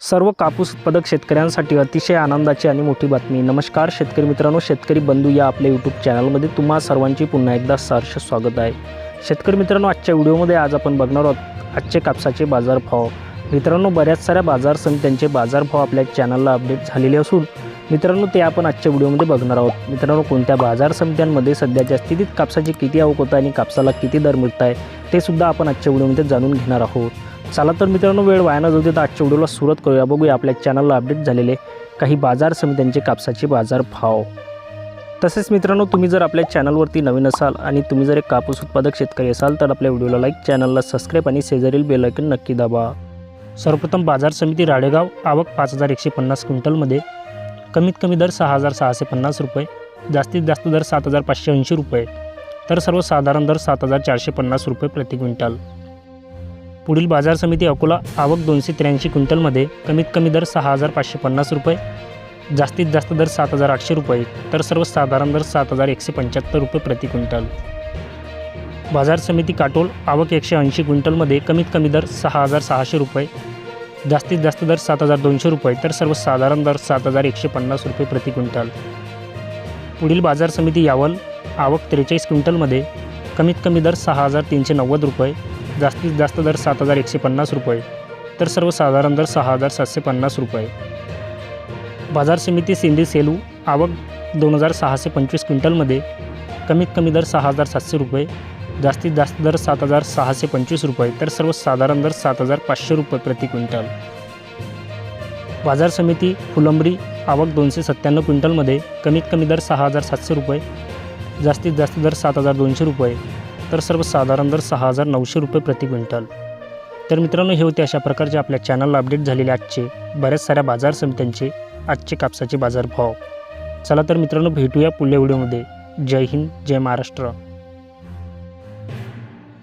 सर्व कापूस उत्पादक शेतकऱ्यांसाठी अतिशय आनंदाची आणि मोठी बातमी. नमस्कार शेतकरी मित्रांनो शेतकरी बंधू या आपल्या यूट्यूब चॅनलमध्ये तुम्हा सर्वांची पुन्हा एकदा सहर्ष स्वागत आहे. शेतकरी मित्रांनो आजच्या व्हिडिओमध्ये आज आपण बघणार आहोत आजचे कापसाचे बाजारभाव. मित्रांनो बऱ्याच साऱ्या बाजार समित्यांचे बाजारभाव आपल्या चॅनलला अपडेट झालेले असून मित्रांनो ते आपण आजच्या व्हिडिओमध्ये बघणार आहोत. मित्रांनो कोणत्या बाजार समित्यांमध्ये सध्याच्या स्थितीत कापसाची किती आवक होत आहे आणि कापसाला किती दर मिळत आहे ते सुद्धा आपण आजच्या व्हिडिओमध्ये जाणून घेणार आहोत. चला तर मित्रांनो वेळ वाया जाऊ देता आजच्या व्हिडिओला सुरुवात करूया. बघूया आपल्या चॅनलला अपडेट झालेले काही बाजार समित्यांचे कापसाचे बाजार भाव तसेच मित्रांनो तुम्ही जर आपल्या चॅनलवरती नवीन असाल आणि तुम्ही जर एक कापूस उत्पादक शेतकरी असाल तर आपल्या व्हिडिओला लाईक चॅनलला सबस्क्राईब आणि शेजारील बेलायकन नक्की दाबा. सर्वप्रथम बाजार समिती राळेगाव आवक पाच हजार एकशे पन्नास क्विंटलमध्ये. कमीत कमी दर सहा हजार सहाशे पन्नास रुपये जास्तीत जास्त दर सात हजार पाचशे ऐंशी रुपये तर सर्वसाधारण दर सात हजार चारशे पन्नास रुपये प्रति क्विंटल. पुढील बाजार समिती अकोला आवक दोनशे त्र्याऐंशी क्विंटलमध्ये कमीत कमी दर सहा हजार पाचशे पन्नास रुपये जास्तीत जास्त दर सात हजार आठशे रुपये तर सर्वसाधारण दर सात हजार एकशे पंच्याहत्तर रुपये प्रति क्विंटल. बाजार समिती काटोल आवक एकशे ऐंशी क्विंटलमध्ये कमीत कमी दर सहा हजार सहाशे रुपये जास्तीत जास्त दर सात हजार दोनशे रुपये तर सर्वसाधारण दर सात हजार एकशे पन्नास रुपये प्रति क्विंटल. पुढील बाजार समिती यावल आवक त्रेचाळीस क्विंटलमध्ये कमीत कमी दर सहा हजार तीनशे नव्वद रुपये जास्तीत जास्त दर सात हजार एकशे पन्नास रुपये तर सर्वसाधारण दर सहा हजार सातशे पन्नास रुपये. बाजार समिती सिंधी सेलू आवक दोन हजार सहाशे पंचवीस क्विंटलमध्ये कमीत कमी दर सहा हजार सातशे रुपये जास्तीत जास्त दर सात हजार सहाशे पंचवीस रुपये तर सर्वसाधारण दर सात हजार पाचशे रुपये प्रति क्विंटल. बाजार समिती फुलंबरी आवक दोनशे सत्त्याण्णव क्विंटलमध्ये कमीत कमी दर सहा हजार सातशे रुपये जास्तीत जास्त दर सात हजार दोनशे रुपये तर सर्वसाधारण दर सहा हजार नऊशे रुपये प्रति क्विंटल. तर मित्रांनो हे होते अशा प्रकारचे आपल्या चॅनलला अपडेट झालेले आजचे बऱ्याच साऱ्या बाजार समित्यांचे आजचे कापसाचे बाजारभाव. चला तर मित्रांनो भेटूया पुढल्या व्हिडिओमध्ये जय हिंद जय महाराष्ट्र.